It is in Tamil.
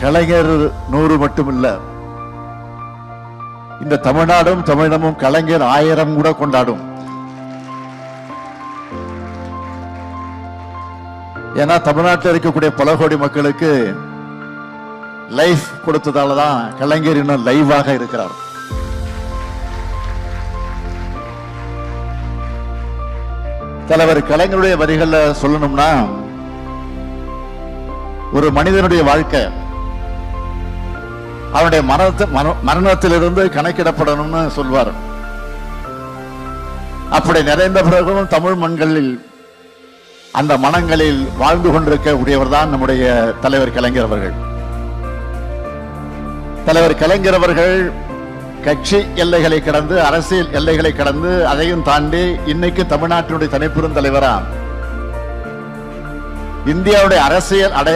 கலைஞர் நூறு மட்டுமில்ல. இந்த தமிழ்நாடும் தமிழமும் கலைஞர் ஆயிரம் கூட கொண்டாடும். ஏன்னா தமிழ்நாட்டில் இருக்கக்கூடிய பல கோடி மக்களுக்கு லைஃப் கொடுத்ததால தான் கலைஞர் இன்னும் லைவாக இருக்கிறார். தலைவர் கலைஞருடைய வரிகளில் சொல்லணும்னா ஒரு மனிதனுடைய வாழ்க்கை அவனுடைய மரணத்தை மரணத்திலிருந்து கணக்கிடப்படணும்னு சொல்வார். அப்படி நிறைந்த பிறகும் தமிழ் மண்களில் அந்த மனங்களில் வாழ்ந்து கொண்டிருக்க உடையவர் தான் நம்முடைய தலைவர் கலைஞர் அவர்கள். தலைவர் கலைஞர் அவர்கள் கட்சி எல்லைகளை கடந்து அரசியல் எல்லைகளை கடந்து அதையும் தாண்டி இன்னைக்கு தமிழ்நாட்டினுடைய தனிப்பெரும் தலைவரா. இந்தியாவுடைய அரசியல் அடை